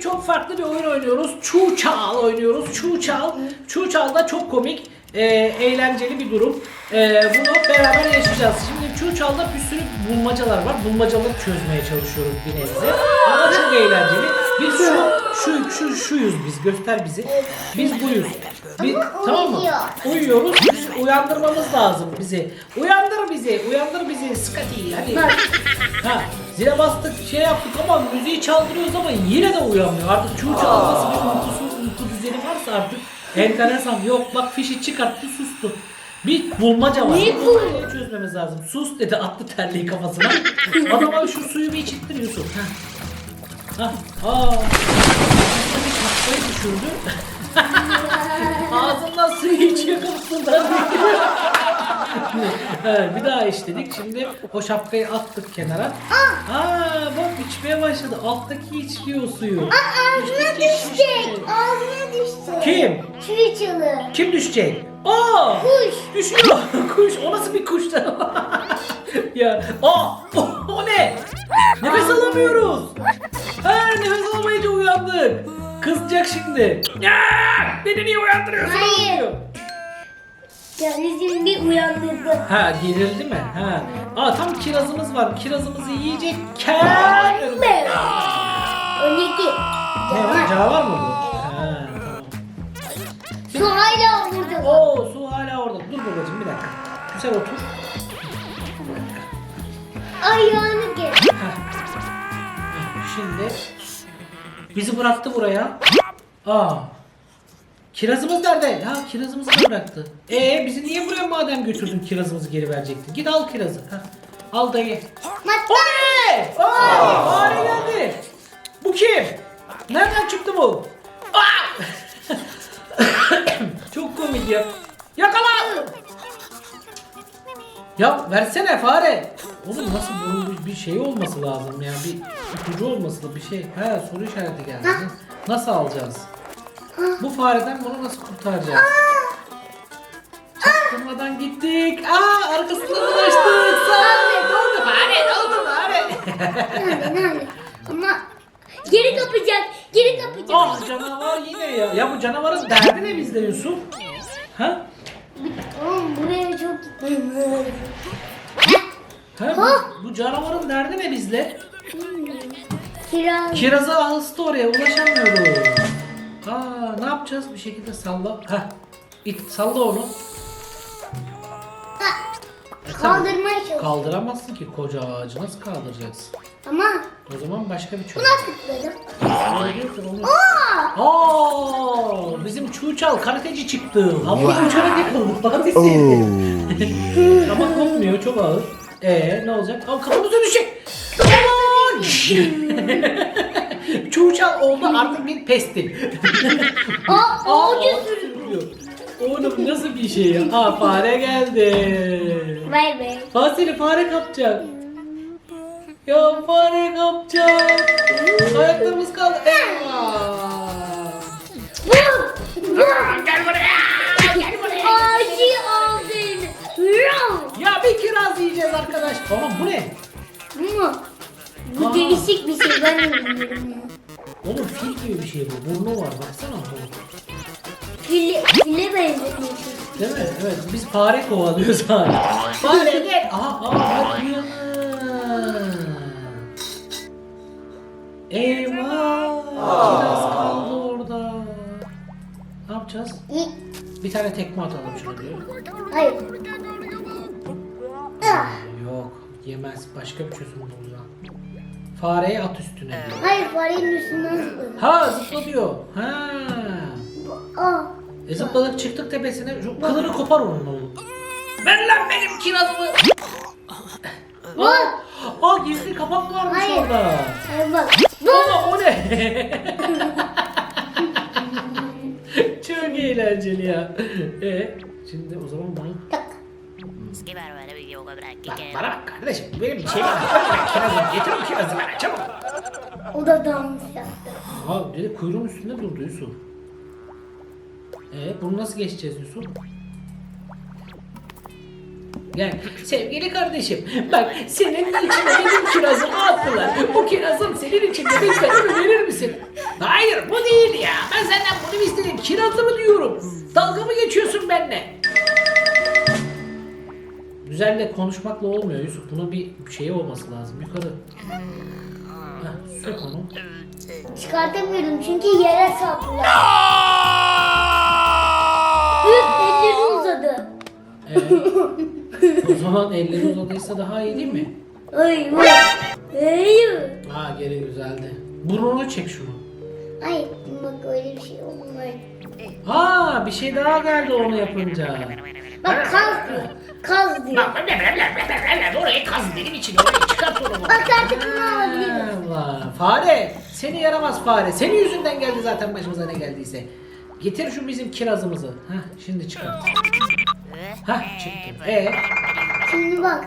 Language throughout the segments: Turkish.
çok farklı bir oyun oynuyoruz. Çuğ Çal oynuyoruz. Çuğ Çal. Çuğ Çal da çok komik, e, eğlenceli bir durum. E, bunu beraber yaşayacağız. Şimdi Çuğ Çal'da bir sürü bulmacalar var. Bulmacaları çözmeye çalışıyoruz bir nebze. Ama çok eğlenceli. Biz şu, şu, şu, şuyuz biz. Göster bizi. Biz buyuz. Biz, Ama tamam mı? uyuyor. Uyuyoruz. Biz uyandırmamız lazım bizi. Uyandır bizi. Uyandır bizi. Scotty hadi. Ha, zile bastık şey yaptık ama müziği çaldırıyoruz ama yine de uyanmıyor. Artık çuğ çalması bir uykusu, uyku düzeni varsa artık enteresan. Yok bak fişi çıkarttı sustu. Bir bulmaca var. Ne Bu çözmemiz lazım. Sus dedi attı terliği kafasına. Adama şu suyu bir içittir Yusuf. Aa. Bir şapkayı düşürdü. Ağzından suyu içiyor kafasından. Evet, bir daha işledik. Şimdi o şapkayı attık kenara. Aa, bak içmeye başladı. Alttaki içiyor suyu. Ağzına düşecek. Ağzına düşecek. Kim? Çürüçülü. Kim düşecek? Aa! Kuş. Düşüyor. kuş. O nasıl bir kuş da? ya. Aa! O, o ne? Nefes alamıyoruz. Ha, nefes alamayınca uyandık. Kızacak şimdi. Ya! Beni niye uyandırıyorsun? Hayır. bizim bir uyandırdı. Ha gerildi mi? Ha. Aa tam kirazımız var. Kirazımızı yiyecekken... Be. 12. Ne var? Canavar mı bu? Ha tamam. Su hala burada. Oo su hala orada. Dur babacığım bir dakika. Güzel otur. Ayağını gel. Şimdi bizi bıraktı buraya. Aa. Kirazımız nerede? Ya kirazımızı da bıraktı. Ee bizi niye buraya madem götürdün kirazımızı geri verecektin? Git al kirazı. Heh. Al da ye. O Matta. ne? Aa, fare geldi. Bu kim? Nereden çıktı bu? Aa! Çok komik ya. Yakala! Ya versene fare. Oğlum nasıl bunun bir- bir şey olması lazım ya. Bir ipucu olması bir şey. He soru işareti geldi. Nasıl alacağız? Bu fareden bunu nasıl kurtaracağız? Çaktırmadan gittik. Aa arkasından dolaştık. Sağ Ne oldu fare? Ne oldu fare? Nerede nerede? Ama geri kapacak. Geri kapacak. Ah canavar yine ya. Ya bu canavarın derdi ne bizde Yusuf? Ha? Oğlum buraya çok gitmem lazım. Ha, bu, bu canavarın derdi ne bizle? Kiraz. Kiraza alıştı oraya ulaşamıyoruz. Aa ne yapacağız? Bir şekilde salla. Ha. İt salla onu. E, tamam. Kaldırmaya çalış. Kaldıramazsın ki koca ağacı nasıl kaldıracaksın? Ama O zaman başka bir çözüm. buna tıkladım. Öyle diyorsun, onu- Aa! Aa, bizim Çuğçal karateci çıktı. Havada uçarak yakaladık. Fatih seni. Ama kopmuyor çok ağır. Ee ne olacak? Al kafamıza düşecek. Çuğçal oldu artık bir pestil. Aa, Aa, ağacı ağaç sürüyor. Oğlum nasıl bir şey ya? Aa fare geldi. Vay be. Fatih'i fare kapacak. Ya fare kapacak. Ayaklarımız kaldı. Eyvah. Gel buraya! Gel buraya! Aldın. Vur! Ya bir kiraz yiyeceğiz arkadaş. Tamam bu ne? Bu mu? Bu Aa. değişik bir şey ben de bilmiyorum ya. Oğlum fil gibi bir şey bu. Burnu var baksana. File, file benzetmişsin. Değil mi? Evet biz fare kovalıyoruz hala. Fare gel. Aha aha bak uyanır. Eyvah. Kiraz kaldı orada. Ne yapacağız? Bir tane tekme atalım şuna diyor. Hayır. Yok yemez. Başka bir çözüm bulacağım. Fareyi at üstüne diyor. Hayır farenin üstünden zıpladım. Ha zıpla diyor. Ha. Aa. E zıpladık çıktık tepesine. Şu kılını kopar onun oğlum. Ver lan benim kirazımı. Vur! Aa gizli kapak varmış Hayır. orada. Hayır bak. Baba o ne? Çok eğlenceli ya. E şimdi o zaman bunu bak bana bak kardeşim benim bir şeyim var. Ben kirazımı getir o kirazı bana çabuk. O da dans yaptı. Ha dedi kuyruğun üstünde durdu Yusuf. E bunu nasıl geçeceğiz Yusuf? Gel sevgili kardeşim bak senin içine benim kirazımı attılar. Bu kirazım senin içinde lütfen onu verir misin? Hayır bu değil ya. Ben senden bunu istedim? Kirazı mı diyorum? Dalga mı geçiyorsun benimle? Güzelle konuşmakla olmuyor Yusuf. Bunun bir şeyi olması lazım. Yukarı. Heh, sök onu. Çıkartamıyorum çünkü yere saplıyor. Üf elleri uzadı. Ee, o zaman elleri uzadıysa daha iyi değil mi? Ay vay. Hayır. Ha geri güzeldi. Burnunu çek şunu. Ay bak öyle bir şey olmaz. Ha bir şey daha geldi onu yapınca. Bak kaz diyor. Kaz diyor. Orayı kaz benim için orayı çıkart onu. Bak artık bunu alabiliriz. Allah. Fare. Seni yaramaz fare. Senin yüzünden geldi zaten başımıza ne geldiyse. Getir şu bizim kirazımızı. Heh, şimdi çıkart. Heh, çıktı. E Şimdi bak.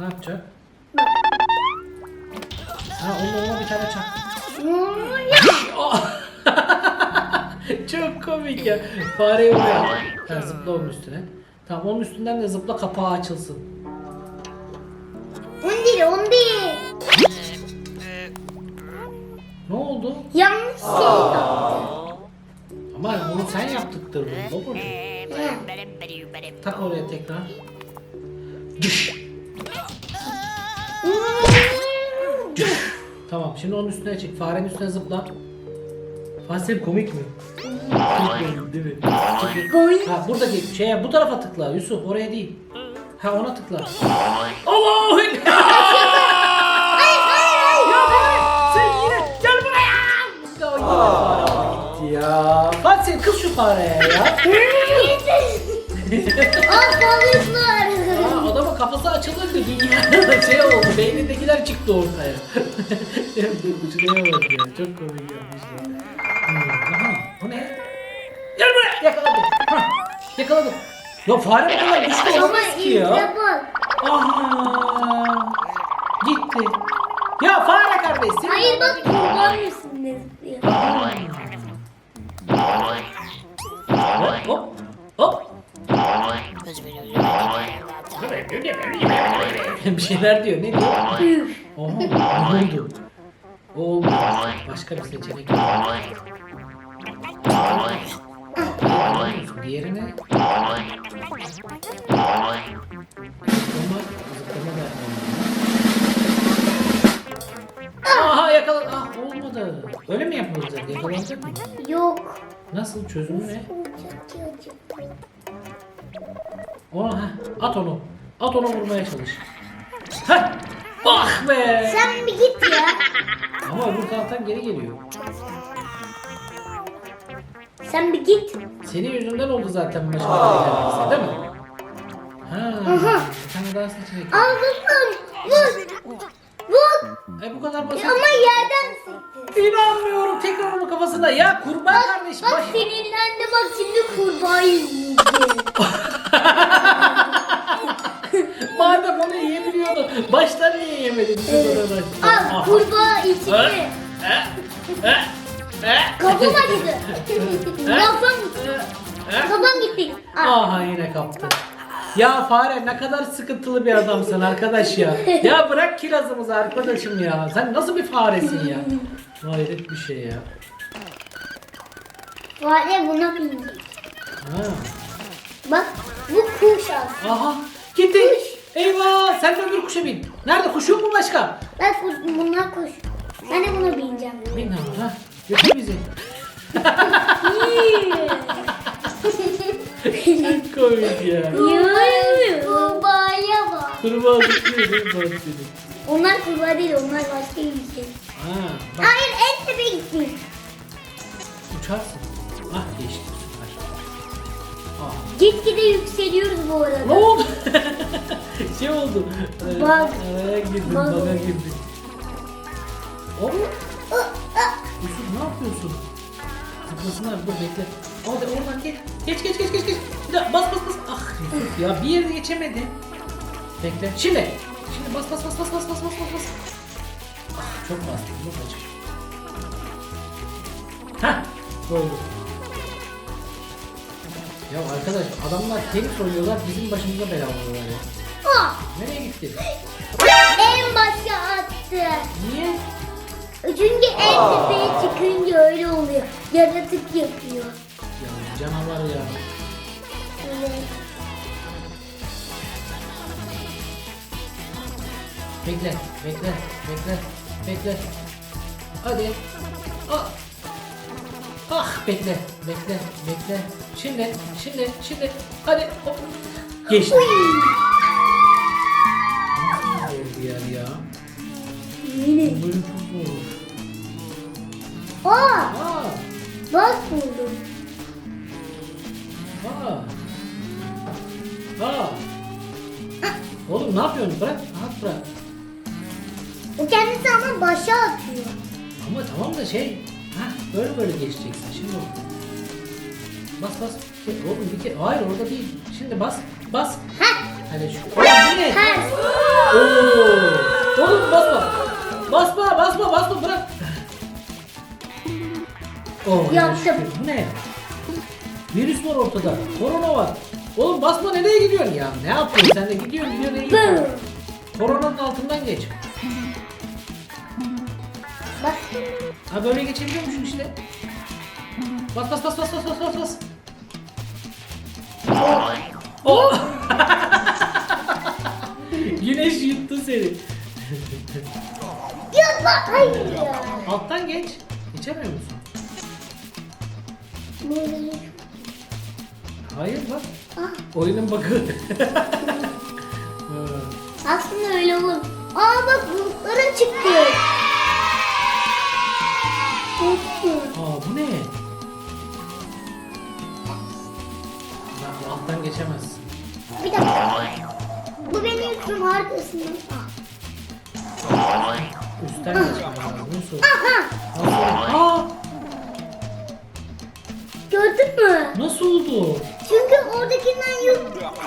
ne yapacak? Ha onu ona bir tane çak. Ne oluyor? Çok komik ya. Fareyi oraya. Ha, zıpla onun üstüne. Tamam onun üstünden de zıpla kapağı açılsın. On değil on değil. Ne oldu? Yanlış şey yaptı. Ama bunu sen yaptıktırdın babacığım. Tak oraya tekrar. Düş. Düş. Tamam şimdi onun üstüne çık. Farenin üstüne zıpla. Fasem komik mi? Komik değil mi? Koy. Ha buradaki şeye bu tarafa tıkla Yusuf oraya değil. Ha ona tıkla. Allahu Ekber. Hayır hayır hayır. Ya fare sen yine gel buraya. Ya yine fare gitti ya. Fatih kız şu fareye ya. Al balıklar. Aa, adamın kafası açılınca dünya şey oldu. Beynindekiler çıktı ortaya. Şuraya bak ya. Çok komik yapmışlar. Bu ne? Gel buraya. Yakaladım. Hah, yakaladım. Ya fare bu kadar güçlü Ama olamaz ki ya. Aha. Gitti. Ya fare kardeş. Hayır bak kurban üstünde zıplıyor. Hop hop. Hop. bir şeyler diyor. Ne diyor? Üf. Oha ne oldu? O oldu. Başka bir seçenek yok. Diğeri ne? Zıplama. Zıplama da Aha yakaladı. Ah olmadı. Öyle mi yapılacak? Yakalanacak mı? Yok. Nasıl çözümü ne? Onu ha at onu. At onu vurmaya çalış. Heh. Ah be. Sen bir git ya. Ama öbür taraftan geri geliyor. Sen bir git. Senin yüzünden oldu zaten başıma geldiyse değil mi? Ha. Bir tane daha seçenek. Al bakalım. Vur. Vur. E bu kadar basit. Ama yerden sekti. İnanmıyorum tekrar onun kafasında. Ya kurban kardeş Bak baş... sinirlendi bak şimdi kurbağayı yiyecek. Madem onu yiyebiliyordu. Baştan niye yemedin? Ee, Al kurbağa içinde. Ha? Ha? Ha? Kafam acıdı. Kafam Ha? Kafam gitti. Aha yine kaptı. Ya fare ne kadar sıkıntılı bir adamsın arkadaş ya. Ya bırak kirazımızı arkadaşım ya. Sen nasıl bir faresin ya? Hayret bir şey ya. Fare buna bindi. Ha. Bak bu kuş al. Aha gitti. Eyvah sen de öbür kuşa bin. Nerede kuş yok mu başka? Bak bu- bunlar kuş. Ben de buna bineceğim. Bin ha. Götür bizi. Çok komik ya. Kurbağaya bak. Kurbağa zıplıyor değil mi? Onlar kurbağa değil onlar başka bir şey. Ha bak Hayır en tepe gitmiş. uçarsın. Ah geçti süper. Ah. Gitgide yükseliyoruz bu Ne arada. oldu? şey oldu. Ee, Bak. Araya girdim, Bak. bana girdim. Hop. Yusuf ne yapıyorsun? Zıplasınlar dur bekle. Hadi oradan geç. Geç geç geç geç geç. Bir daha bas bas bas. Ah ya bir yere geçemedi. Bekle. Şimdi. Şimdi bas bas bas bas bas bas bas bas. bas. Ah çok bastım. Çok açık. Hah. Oldu. Ya arkadaş adamlar tenis oynuyorlar bizim başımıza bela oluyorlar ya. Ah, Nereye gitti? en başa attı. Niye? Çünkü en tepeye çıkınca öyle oluyor. Yaratık yapıyor. Ya canavar ya. Evet. Bekle, bekle, bekle, bekle. Hadi. Ah. Ah bekle, bekle, bekle. Şimdi, şimdi, şimdi. Hadi. Hop. Geçti. Nasıl ya? Yine. Böyle çok zor. Aa, Aa, bak buldum. aa. Aa. Oğlum ne yapıyorsun? Bırak, rahat bırak. O kendisi ama başa atıyor. Ama tamam da şey, ha böyle böyle geçeceksin. Şimdi oldu. Bas bas. Şey, Oğlum bir kere, hayır orada değil. Şimdi bas, bas. Heh, Hani şu. Oğlum bu ne? Oo. Oğlum basma. Basma, basma, basma bırak. Oh, Yaptım. ne? Virüs var ortada. Korona var. Oğlum basma nereye gidiyorsun ya? Ne yapıyorsun sen de gidiyorsun gidiyorsun. gidiyorsun? Koronanın altından geç. Bak. Ha böyle geçebiliyormuşsun işte. Bas bas bas bas bas bas bas bas. Oh. Güneş yuttu seni. Yapma. Hayır. Alttan geç. Geçemiyor musun? Hayır bak. Ah, Oyunun bakı. Aslında öyle olur. Aa bak bulutlara çıktı. Aa bu ne? Bak bu alttan geçemezsin. Bir dakika. Bu benim üstüm arkasında. Üstten geçmen lazım. Nasıl? Aha. Nasıl? Aa, Gördün mü? nasıl oldu? Çünkü oradakinden yut,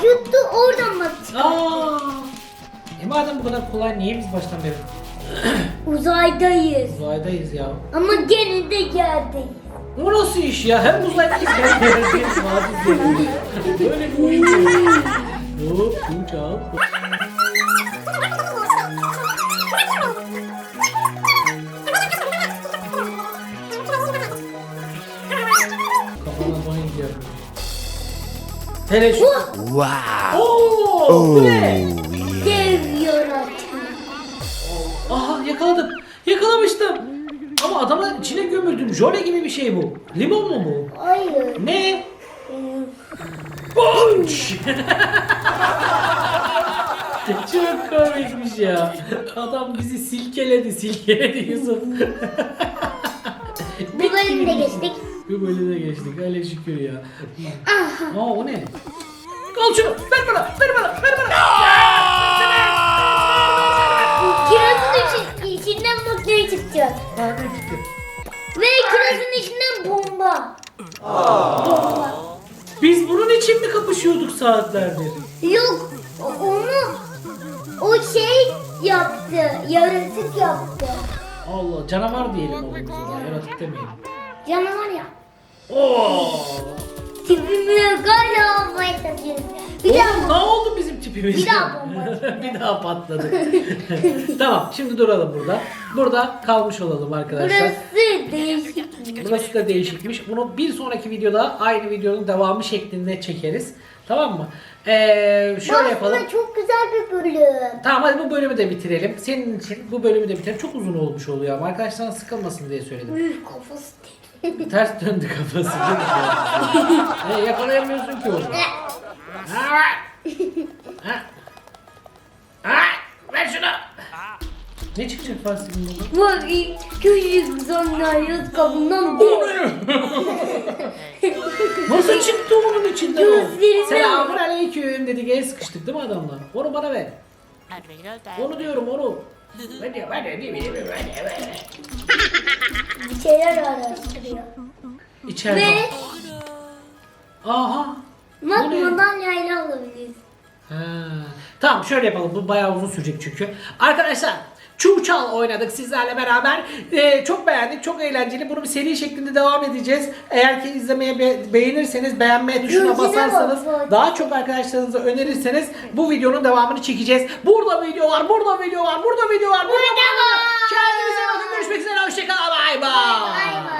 yuttu oradan baktı. Aa. E madem bu kadar kolay niye biz baştan beri Uzaydayız. uzaydayız ya? Ama gene de yerdeyiz. O nasıl iş ya? Hem uzaydayız hem yerdeyiz. Yani. Böyle bir oyun yok. Hop, uçak. Kafana Hele şu. Bu Oo, bu ne? dev yaratık. Aha yakaladım. Yakalamıştım. Ama adamın içine gömüldüm. Jöle gibi bir şey bu. Limon mu bu? Hayır. Ne? Punch! Çok komikmiş ya. Adam bizi silkeledi, silkeledi Yusuf. Bu bölümde geçtik. Bir böyle de geçtik. Hele şükür ya. Aa o ne? Al şunu. Ver bana. Ver bana. Ver bana. Kirazın içi, içinden makine çıkacak. Nereden çıktı? Ve kirazın içinden bomba. Bomba. Biz bunun için mi kapışıyorduk saatlerdir? Yok. Onu o şey yaptı. Yaratık yaptı. Allah canavar diyelim oğlum. Yaratık demeyelim. Canavar ya. Oo. Tipimi hala almaya çalışıyorum. Bir Oğlum daha ne oldu bizim tipimiz? Bir daha bomba. bir daha patladı. tamam şimdi duralım burada. Burada kalmış olalım arkadaşlar. Burası değişik. Burası da değişikmiş. Bunu bir sonraki videoda aynı videonun devamı şeklinde çekeriz. Tamam mı? Ee, şöyle yapalım. Aslında çok güzel bir bölüm. Tamam hadi bu bölümü de bitirelim. Senin için bu bölümü de bitirelim. Çok uzun olmuş oluyor ama arkadaşlar sıkılmasın diye söyledim. Üf kafası değil. Ters döndü kafası. e, yakalayamıyorsun ki onu. Ha! Ha! Ha! Ver şunu. Ne çıkacak Farsi'nin burada? Var küçük zannet kabından Nasıl çıktı onun içinden o? Gözlerinden- Selamun aleyküm dedik el sıkıştık değil mi adamla? Onu bana ver. Onu diyorum onu. Bir şeyler araştırıyor. İçeride. Ve Aha. Bu ne? madalyayla alabiliriz. Ha. Tamam şöyle yapalım. Bu bayağı uzun sürecek çünkü. Arkadaşlar Çuçal oynadık sizlerle beraber. Ee, çok beğendik. Çok eğlenceli. Bunu bir seri şeklinde devam edeceğiz. Eğer ki izlemeye be- beğenirseniz beğenme tuşuna basarsanız daha çok arkadaşlarınıza önerirseniz bu videonun devamını çekeceğiz. Burada video var. Burada video var. Burada video var. Burada, Burada var. Kendinize bakın. Görüşmek üzere. Hoşçakalın. Bay bay.